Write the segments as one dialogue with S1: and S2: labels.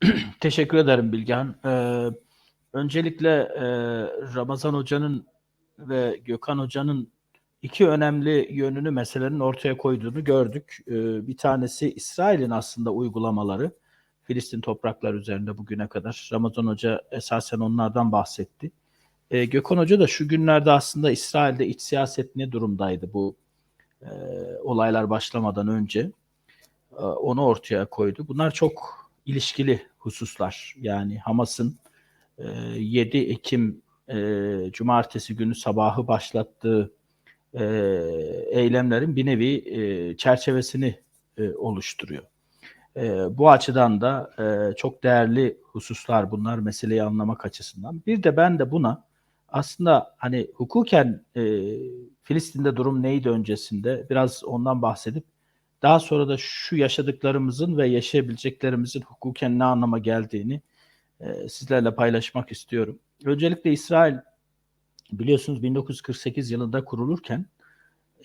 S1: Teşekkür ederim Bilgehan. Ee, öncelikle e, Ramazan Hoca'nın ve Gökhan Hoca'nın iki önemli yönünü meselenin ortaya koyduğunu gördük. Ee, bir tanesi İsrail'in aslında uygulamaları Filistin toprakları üzerinde bugüne kadar. Ramazan Hoca esasen onlardan bahsetti. Ee, Gökhan Hoca da şu günlerde aslında İsrail'de iç siyaset ne durumdaydı bu e, olaylar başlamadan önce e, onu ortaya koydu. Bunlar çok ilişkili hususlar. Yani Hamas'ın e, 7 Ekim e, Cumartesi günü sabahı başlattığı e, eylemlerin bir nevi e, çerçevesini e, oluşturuyor. E, bu açıdan da e, çok değerli hususlar bunlar meseleyi anlamak açısından. Bir de ben de buna aslında hani hukuken e, Filistin'de durum neydi öncesinde biraz ondan bahsedip daha sonra da şu yaşadıklarımızın ve yaşayabileceklerimizin hukuken ne anlama geldiğini e, sizlerle paylaşmak istiyorum. Öncelikle İsrail biliyorsunuz 1948 yılında kurulurken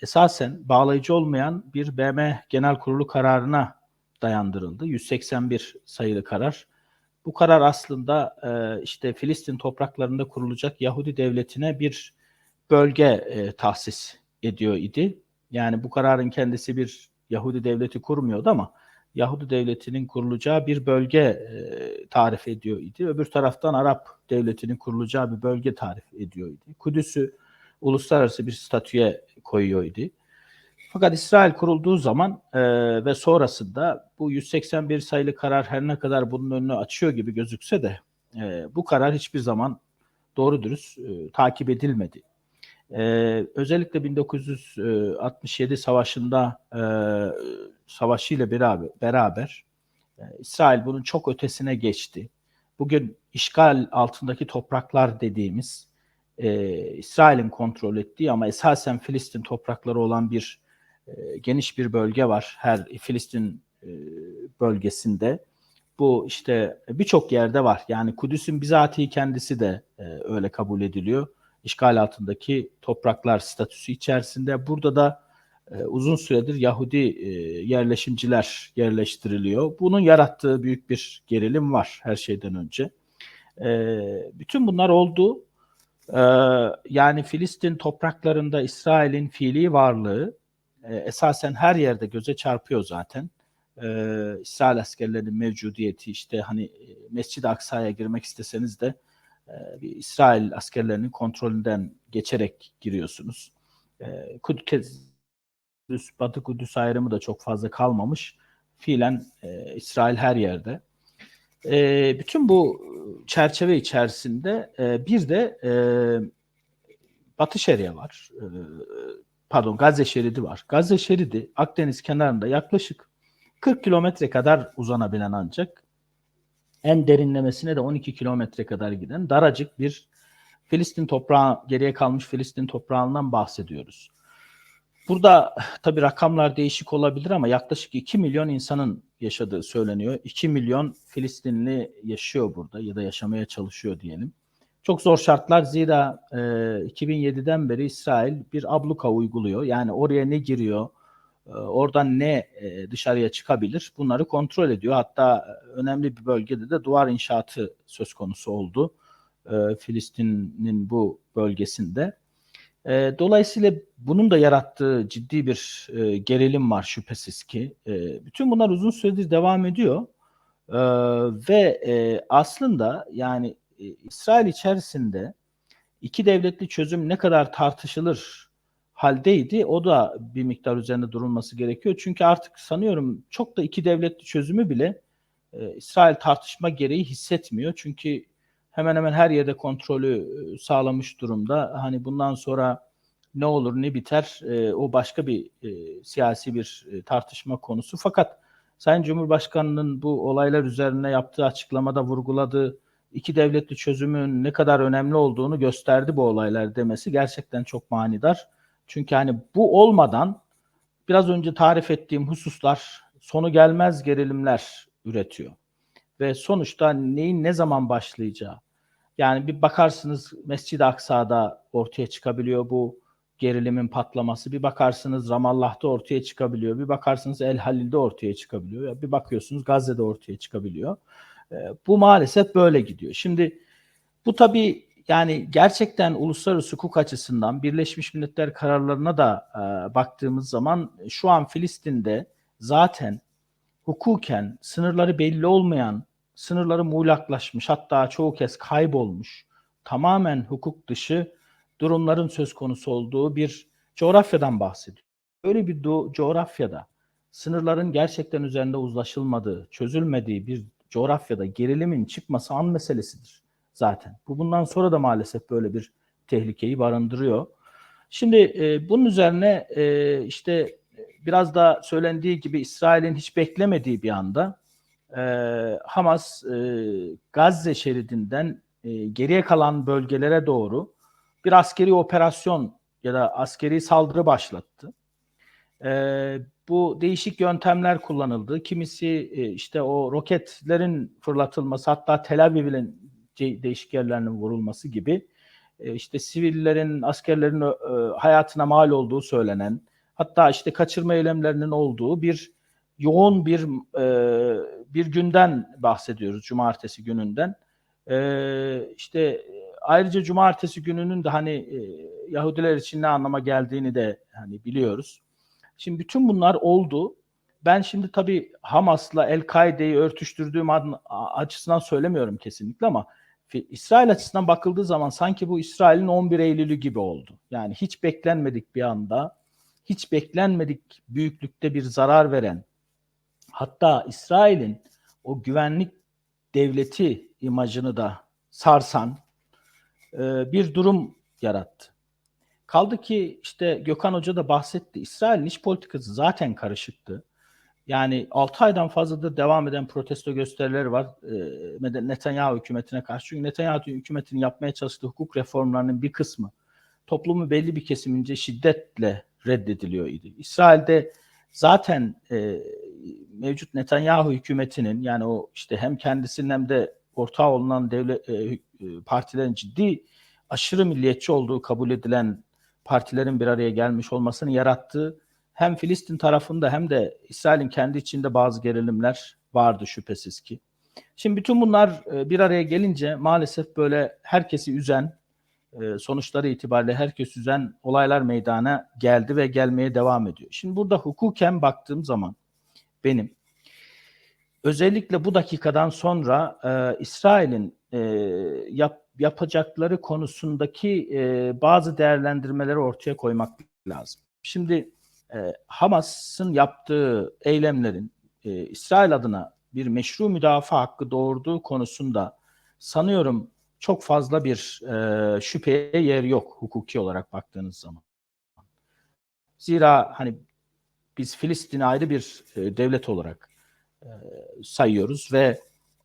S1: esasen bağlayıcı olmayan bir BM Genel Kurulu kararına dayandırıldı. 181 sayılı karar. Bu karar aslında e, işte Filistin topraklarında kurulacak Yahudi devletine bir bölge e, tahsis ediyor idi. Yani bu kararın kendisi bir Yahudi devleti kurmuyordu ama Yahudi devletinin kurulacağı bir bölge e, tarif ediyor idi. Öbür taraftan Arap devletinin kurulacağı bir bölge tarif ediyor idi. Kudüs'ü uluslararası bir statüye koyuyor idi. Fakat İsrail kurulduğu zaman e, ve sonrasında bu 181 sayılı karar her ne kadar bunun önünü açıyor gibi gözükse de e, bu karar hiçbir zaman doğru dürüst e, takip edilmedi. Ee, özellikle 1967 savaşında e, savaşıyla beraber, beraber e, İsrail bunun çok ötesine geçti. Bugün işgal altındaki topraklar dediğimiz e, İsrail'in kontrol ettiği ama esasen Filistin toprakları olan bir e, geniş bir bölge var her Filistin e, bölgesinde. Bu işte birçok yerde var. Yani Kudüs'ün bizatihi kendisi de e, öyle kabul ediliyor işgal altındaki topraklar statüsü içerisinde. Burada da e, uzun süredir Yahudi e, yerleşimciler yerleştiriliyor. Bunun yarattığı büyük bir gerilim var her şeyden önce. E, bütün bunlar oldu. E, yani Filistin topraklarında İsrail'in fiili varlığı e, esasen her yerde göze çarpıyor zaten. E, İsrail askerlerinin mevcudiyeti işte hani e, Mescid-i Aksa'ya girmek isteseniz de e, bir İsrail askerlerinin kontrolünden geçerek giriyorsunuz. E, Kudüs, Batı Kudüs ayrımı da çok fazla kalmamış. Fiilen e, İsrail her yerde. E, bütün bu çerçeve içerisinde e, bir de e, Batı Şeria var. Pardon Gazze şeridi var. Gazze şeridi Akdeniz kenarında yaklaşık 40 kilometre kadar uzanabilen ancak en derinlemesine de 12 kilometre kadar giden daracık bir Filistin toprağı, geriye kalmış Filistin toprağından bahsediyoruz. Burada tabi rakamlar değişik olabilir ama yaklaşık 2 milyon insanın yaşadığı söyleniyor. 2 milyon Filistinli yaşıyor burada ya da yaşamaya çalışıyor diyelim. Çok zor şartlar zira e, 2007'den beri İsrail bir abluka uyguluyor. Yani oraya ne giriyor, oradan ne e, dışarıya çıkabilir bunları kontrol ediyor. Hatta e, önemli bir bölgede de duvar inşaatı söz konusu oldu. E, Filistin'in bu bölgesinde. Dolayısıyla bunun da yarattığı ciddi bir gerilim var şüphesiz ki. Bütün bunlar uzun süredir devam ediyor. Ve aslında yani İsrail içerisinde iki devletli çözüm ne kadar tartışılır haldeydi. O da bir miktar üzerinde durulması gerekiyor. Çünkü artık sanıyorum çok da iki devletli çözümü bile e, İsrail tartışma gereği hissetmiyor. Çünkü hemen hemen her yerde kontrolü e, sağlamış durumda. Hani bundan sonra ne olur ne biter e, o başka bir e, siyasi bir e, tartışma konusu. Fakat Sayın Cumhurbaşkanı'nın bu olaylar üzerine yaptığı açıklamada vurguladığı iki devletli çözümün ne kadar önemli olduğunu gösterdi bu olaylar demesi gerçekten çok manidar. Çünkü hani bu olmadan biraz önce tarif ettiğim hususlar sonu gelmez gerilimler üretiyor. Ve sonuçta neyin ne zaman başlayacağı. Yani bir bakarsınız Mescid-i Aksa'da ortaya çıkabiliyor bu gerilimin patlaması. Bir bakarsınız Ramallah'ta ortaya çıkabiliyor. Bir bakarsınız El Halil'de ortaya çıkabiliyor. Bir bakıyorsunuz Gazze'de ortaya çıkabiliyor. E, bu maalesef böyle gidiyor. Şimdi bu tabii yani gerçekten uluslararası hukuk açısından Birleşmiş Milletler kararlarına da e, baktığımız zaman şu an Filistin'de zaten hukuken sınırları belli olmayan, sınırları muğlaklaşmış hatta çoğu kez kaybolmuş, tamamen hukuk dışı durumların söz konusu olduğu bir coğrafyadan bahsediyor. Öyle bir do- coğrafyada sınırların gerçekten üzerinde uzlaşılmadığı, çözülmediği bir coğrafyada gerilimin çıkması an meselesidir zaten. Bu bundan sonra da maalesef böyle bir tehlikeyi barındırıyor. Şimdi e, bunun üzerine e, işte biraz da söylendiği gibi İsrail'in hiç beklemediği bir anda e, Hamas e, Gazze şeridinden e, geriye kalan bölgelere doğru bir askeri operasyon ya da askeri saldırı başlattı. E, bu değişik yöntemler kullanıldı. Kimisi e, işte o roketlerin fırlatılması hatta Tel Aviv'in değişik yerlerinin vurulması gibi e, işte sivillerin, askerlerin e, hayatına mal olduğu söylenen hatta işte kaçırma eylemlerinin olduğu bir yoğun bir e, bir günden bahsediyoruz cumartesi gününden. E, işte ayrıca cumartesi gününün de hani e, Yahudiler için ne anlama geldiğini de hani biliyoruz. Şimdi bütün bunlar oldu. Ben şimdi tabii Hamas'la El-Kaide'yi örtüştürdüğüm açısından söylemiyorum kesinlikle ama İsrail açısından bakıldığı zaman sanki bu İsrail'in 11 Eylül'ü gibi oldu. Yani hiç beklenmedik bir anda, hiç beklenmedik büyüklükte bir zarar veren, hatta İsrail'in o güvenlik devleti imajını da sarsan e, bir durum yarattı. Kaldı ki işte Gökhan Hoca da bahsetti. İsrail'in iç politikası zaten karışıktı. Yani 6 aydan fazladır devam eden protesto gösterileri var e, Netanyahu hükümetine karşı. Çünkü Netanyahu hükümetinin yapmaya çalıştığı hukuk reformlarının bir kısmı toplumu belli bir kesimince şiddetle reddediliyor idi. İsrail'de zaten e, mevcut Netanyahu hükümetinin yani o işte hem kendisinin hem de ortağı olunan devlet e, e, partilerin ciddi aşırı milliyetçi olduğu kabul edilen partilerin bir araya gelmiş olmasını yarattığı hem Filistin tarafında hem de İsrail'in kendi içinde bazı gerilimler vardı şüphesiz ki. Şimdi bütün bunlar e, bir araya gelince maalesef böyle herkesi üzen, e, sonuçları itibariyle herkes üzen olaylar meydana geldi ve gelmeye devam ediyor. Şimdi burada hukuken baktığım zaman benim özellikle bu dakikadan sonra e, İsrail'in yap, yapacakları konusundaki bazı değerlendirmeleri ortaya koymak lazım. Şimdi e, Hamas'ın yaptığı eylemlerin e, İsrail adına bir meşru müdafaa hakkı doğurduğu konusunda sanıyorum çok fazla bir e, şüpheye yer yok hukuki olarak baktığınız zaman. Zira hani biz Filistin'i ayrı bir e, devlet olarak e, sayıyoruz ve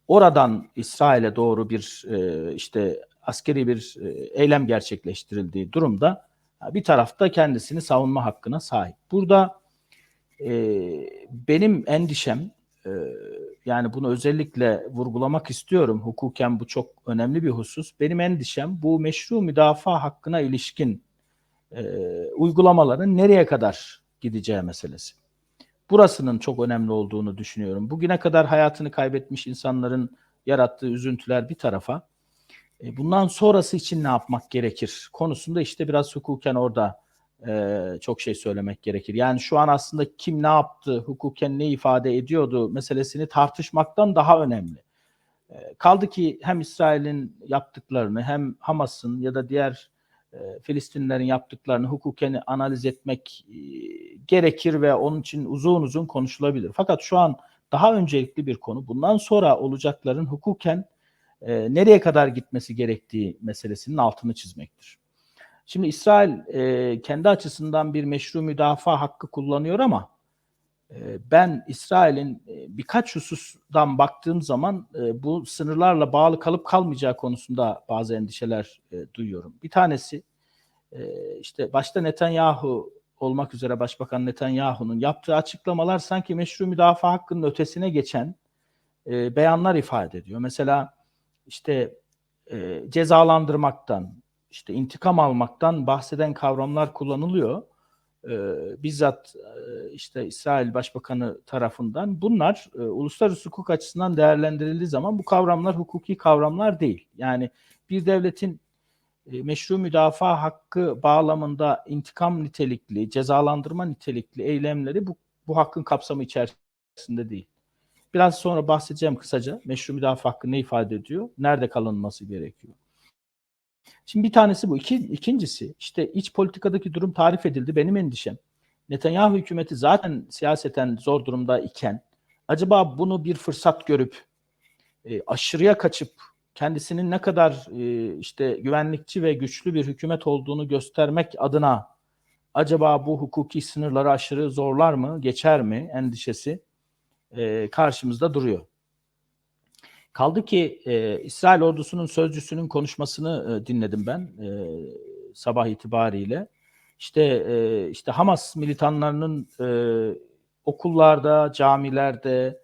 S1: oradan İsrail'e doğru bir e, işte askeri bir e, eylem gerçekleştirildiği durumda bir tarafta kendisini savunma hakkına sahip. Burada e, benim endişem e, yani bunu özellikle vurgulamak istiyorum. Hukuken bu çok önemli bir husus. Benim endişem bu meşru müdafaa hakkına ilişkin e, uygulamaların nereye kadar gideceği meselesi. Burasının çok önemli olduğunu düşünüyorum. Bugüne kadar hayatını kaybetmiş insanların yarattığı üzüntüler bir tarafa e, bundan sonrası için ne yapmak gerekir konusunda işte biraz hukuken orada e, çok şey söylemek gerekir. Yani şu an aslında kim ne yaptı, hukuken ne ifade ediyordu meselesini tartışmaktan daha önemli. E, kaldı ki hem İsrail'in yaptıklarını hem Hamas'ın ya da diğer Filistinlerin yaptıklarını hukuken analiz etmek gerekir ve onun için uzun uzun konuşulabilir. Fakat şu an daha öncelikli bir konu. Bundan sonra olacakların hukuken e, nereye kadar gitmesi gerektiği meselesinin altını çizmektir. Şimdi İsrail e, kendi açısından bir meşru müdafaa hakkı kullanıyor ama e, ben İsrail'in e, birkaç hususdan baktığım zaman e, bu sınırlarla bağlı kalıp kalmayacağı konusunda bazı endişeler e, duyuyorum. Bir tanesi e, işte başta Netanyahu olmak üzere Başbakan Netanyahu'nun yaptığı açıklamalar sanki meşru müdafaa hakkının ötesine geçen e, beyanlar ifade ediyor. Mesela işte e, cezalandırmaktan, işte intikam almaktan bahseden kavramlar kullanılıyor. e, bizzat e, işte İsrail Başbakanı tarafından bunlar e, uluslararası hukuk açısından değerlendirildiği zaman bu kavramlar hukuki kavramlar değil. Yani bir devletin e, meşru müdafaa hakkı bağlamında intikam nitelikli, cezalandırma nitelikli eylemleri bu, bu hakkın kapsamı içerisinde değil. Biraz sonra bahsedeceğim kısaca meşru müdafaa hakkı ne ifade ediyor, nerede kalınması gerekiyor. Şimdi bir tanesi bu. İki, ikincisi işte iç politikadaki durum tarif edildi. Benim endişem. Netanyahu hükümeti zaten siyaseten zor durumda iken acaba bunu bir fırsat görüp e, aşırıya kaçıp kendisinin ne kadar e, işte güvenlikçi ve güçlü bir hükümet olduğunu göstermek adına acaba bu hukuki sınırları aşırı zorlar mı, geçer mi endişesi e, karşımızda duruyor. Kaldı ki e, İsrail ordusunun sözcüsünün konuşmasını e, dinledim ben e, sabah itibariyle. İşte e, işte Hamas militanlarının e, okullarda, camilerde,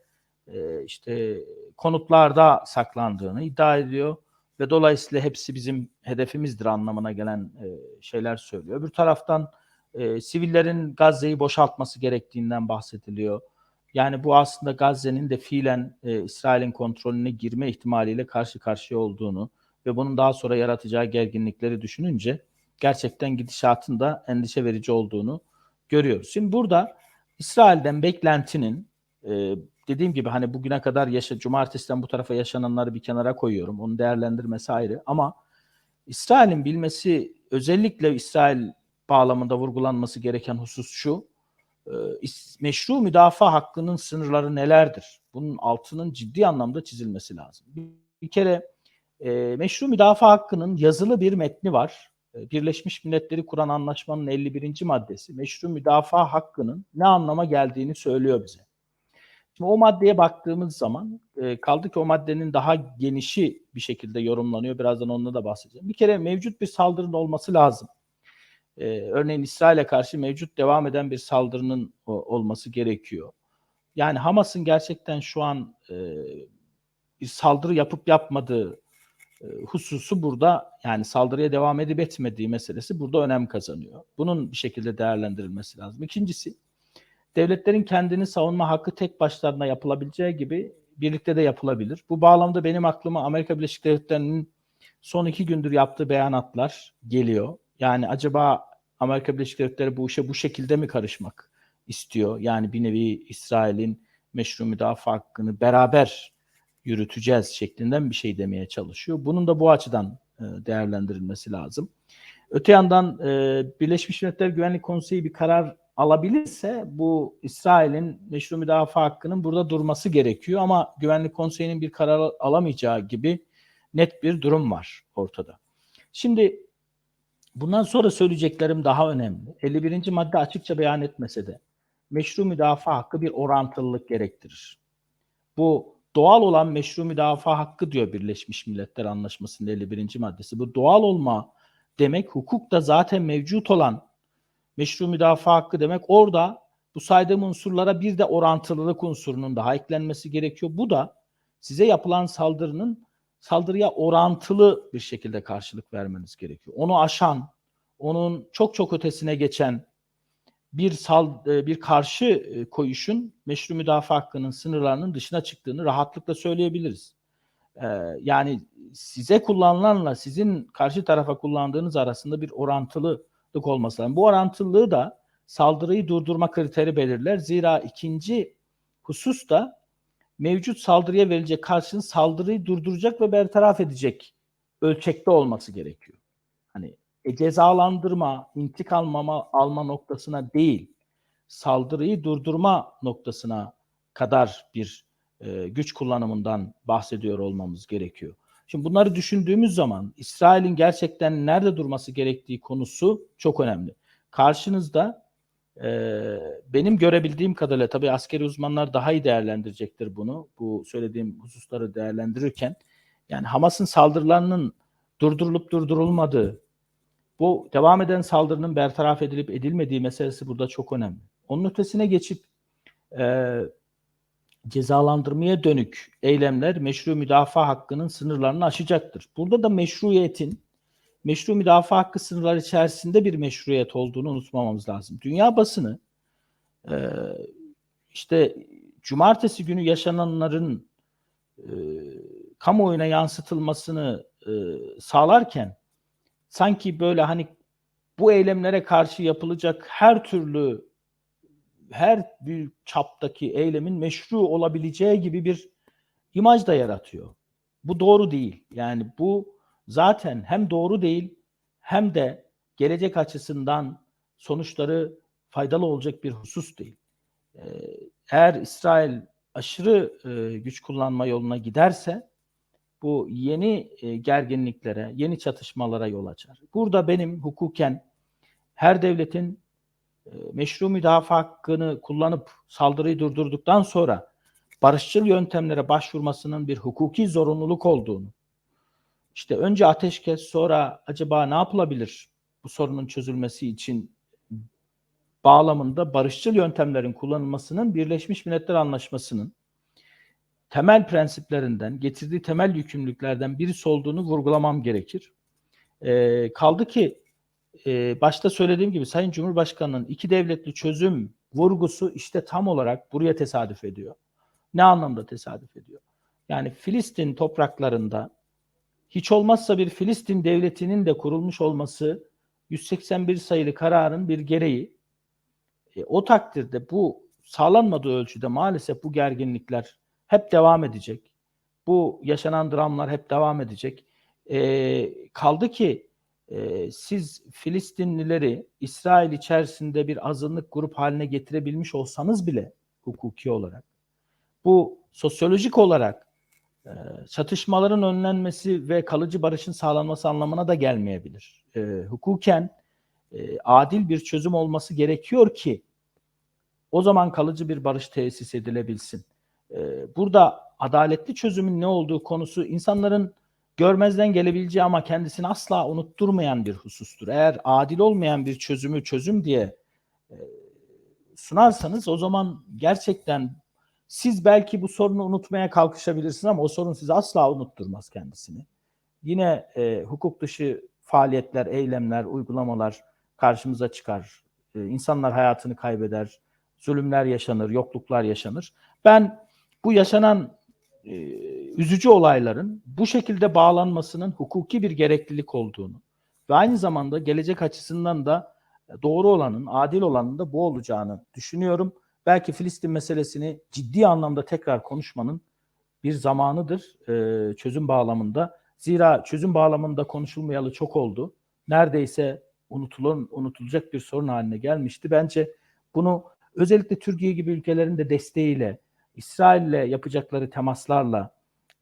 S1: e, işte konutlarda saklandığını iddia ediyor ve dolayısıyla hepsi bizim hedefimizdir anlamına gelen e, şeyler söylüyor. Öbür taraftan e, sivillerin Gazze'yi boşaltması gerektiğinden bahsediliyor. Yani bu aslında Gazze'nin de fiilen e, İsrail'in kontrolüne girme ihtimaliyle karşı karşıya olduğunu ve bunun daha sonra yaratacağı gerginlikleri düşününce gerçekten gidişatın da endişe verici olduğunu görüyoruz. Şimdi burada İsrail'den beklentinin e, dediğim gibi hani bugüne kadar yaşa cumartesiden bu tarafa yaşananları bir kenara koyuyorum. Onu değerlendirmesi ayrı ama İsrail'in bilmesi özellikle İsrail bağlamında vurgulanması gereken husus şu. E, meşru müdafaa hakkının sınırları nelerdir? Bunun altının ciddi anlamda çizilmesi lazım. Bir, kere e, meşru müdafaa hakkının yazılı bir metni var. E, Birleşmiş Milletleri kuran anlaşmanın 51. maddesi meşru müdafaa hakkının ne anlama geldiğini söylüyor bize. Şimdi o maddeye baktığımız zaman e, kaldı ki o maddenin daha genişi bir şekilde yorumlanıyor. Birazdan onunla da bahsedeceğim. Bir kere mevcut bir saldırının olması lazım. E, örneğin İsrail'e karşı mevcut devam eden bir saldırının o, olması gerekiyor. Yani Hamas'ın gerçekten şu an e, bir saldırı yapıp yapmadığı e, hususu burada yani saldırıya devam edip etmediği meselesi burada önem kazanıyor. Bunun bir şekilde değerlendirilmesi lazım. İkincisi devletlerin kendini savunma hakkı tek başlarına yapılabileceği gibi birlikte de yapılabilir. Bu bağlamda benim aklıma Amerika Birleşik Devletleri'nin son iki gündür yaptığı beyanatlar geliyor. Yani acaba Amerika Birleşik Devletleri bu işe bu şekilde mi karışmak istiyor? Yani bir nevi İsrail'in meşru müdafaa hakkını beraber yürüteceğiz şeklinden bir şey demeye çalışıyor. Bunun da bu açıdan e, değerlendirilmesi lazım. Öte yandan e, Birleşmiş Milletler Güvenlik Konseyi bir karar alabilirse bu İsrail'in meşru müdafaa hakkının burada durması gerekiyor ama Güvenlik Konseyi'nin bir karar alamayacağı gibi net bir durum var ortada. Şimdi bundan sonra söyleyeceklerim daha önemli. 51. madde açıkça beyan etmese de meşru müdafaa hakkı bir orantılılık gerektirir. Bu doğal olan meşru müdafaa hakkı diyor Birleşmiş Milletler Anlaşması'nın 51. maddesi. Bu doğal olma demek hukukta zaten mevcut olan meşru müdafaa hakkı demek orada bu saydığım unsurlara bir de orantılılık unsurunun daha eklenmesi gerekiyor. Bu da size yapılan saldırının saldırıya orantılı bir şekilde karşılık vermeniz gerekiyor. Onu aşan, onun çok çok ötesine geçen bir sal bir karşı koyuşun meşru müdafaa hakkının sınırlarının dışına çıktığını rahatlıkla söyleyebiliriz. Yani size kullanılanla sizin karşı tarafa kullandığınız arasında bir orantılı olması lazım. Bu orantılılığı da saldırıyı durdurma kriteri belirler. Zira ikinci husus da mevcut saldırıya verilecek karşının saldırıyı durduracak ve bertaraf edecek ölçekte olması gerekiyor. Hani e, cezalandırma, intikam alma, noktasına değil, saldırıyı durdurma noktasına kadar bir e, güç kullanımından bahsediyor olmamız gerekiyor. Şimdi bunları düşündüğümüz zaman İsrail'in gerçekten nerede durması gerektiği konusu çok önemli. Karşınızda benim görebildiğim kadarıyla tabii askeri uzmanlar daha iyi değerlendirecektir bunu. Bu söylediğim hususları değerlendirirken yani Hamas'ın saldırılarının durdurulup durdurulmadığı, bu devam eden saldırının bertaraf edilip edilmediği meselesi burada çok önemli. Onun ötesine geçip e, cezalandırmaya dönük eylemler meşru müdafaa hakkının sınırlarını aşacaktır. Burada da meşruiyetin meşru müdafaa hakkı sınırları içerisinde bir meşruiyet olduğunu unutmamamız lazım. Dünya basını e, işte cumartesi günü yaşananların e, kamuoyuna yansıtılmasını e, sağlarken sanki böyle hani bu eylemlere karşı yapılacak her türlü her büyük çaptaki eylemin meşru olabileceği gibi bir imaj da yaratıyor. Bu doğru değil. Yani bu zaten hem doğru değil hem de gelecek açısından sonuçları faydalı olacak bir husus değil. Ee, eğer İsrail aşırı e, güç kullanma yoluna giderse bu yeni e, gerginliklere, yeni çatışmalara yol açar. Burada benim hukuken her devletin e, meşru müdafaa hakkını kullanıp saldırıyı durdurduktan sonra barışçıl yöntemlere başvurmasının bir hukuki zorunluluk olduğunu, işte önce ateşkes sonra acaba ne yapılabilir bu sorunun çözülmesi için bağlamında barışçıl yöntemlerin kullanılmasının Birleşmiş Milletler Anlaşması'nın temel prensiplerinden, getirdiği temel yükümlülüklerden birisi olduğunu vurgulamam gerekir. E, kaldı ki e, başta söylediğim gibi Sayın Cumhurbaşkanı'nın iki devletli çözüm vurgusu işte tam olarak buraya tesadüf ediyor. Ne anlamda tesadüf ediyor? Yani Filistin topraklarında hiç olmazsa bir Filistin devletinin de kurulmuş olması 181 sayılı kararın bir gereği. E, o takdirde bu sağlanmadığı ölçüde maalesef bu gerginlikler hep devam edecek. Bu yaşanan dramlar hep devam edecek. E, kaldı ki e, siz Filistinlileri İsrail içerisinde bir azınlık grup haline getirebilmiş olsanız bile hukuki olarak bu sosyolojik olarak çatışmaların önlenmesi ve kalıcı barışın sağlanması anlamına da gelmeyebilir. E, hukuken e, adil bir çözüm olması gerekiyor ki o zaman kalıcı bir barış tesis edilebilsin. E, burada adaletli çözümün ne olduğu konusu insanların görmezden gelebileceği ama kendisini asla unutturmayan bir husustur. Eğer adil olmayan bir çözümü çözüm diye e, sunarsanız o zaman gerçekten siz belki bu sorunu unutmaya kalkışabilirsiniz ama o sorun sizi asla unutturmaz kendisini. Yine e, hukuk dışı faaliyetler, eylemler, uygulamalar karşımıza çıkar. E, insanlar hayatını kaybeder, zulümler yaşanır, yokluklar yaşanır. Ben bu yaşanan e, üzücü olayların bu şekilde bağlanmasının hukuki bir gereklilik olduğunu ve aynı zamanda gelecek açısından da doğru olanın, adil olanın da bu olacağını düşünüyorum. Belki Filistin meselesini ciddi anlamda tekrar konuşmanın bir zamanıdır e, çözüm bağlamında. Zira çözüm bağlamında konuşulmayalı çok oldu. Neredeyse unutulun, unutulacak bir sorun haline gelmişti. Bence bunu özellikle Türkiye gibi ülkelerin de desteğiyle, İsrail'le yapacakları temaslarla,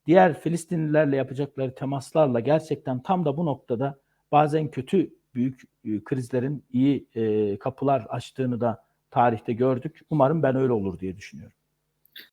S1: diğer Filistinlilerle yapacakları temaslarla gerçekten tam da bu noktada bazen kötü büyük e, krizlerin iyi e, kapılar açtığını da tarihte gördük. Umarım ben öyle olur diye düşünüyorum.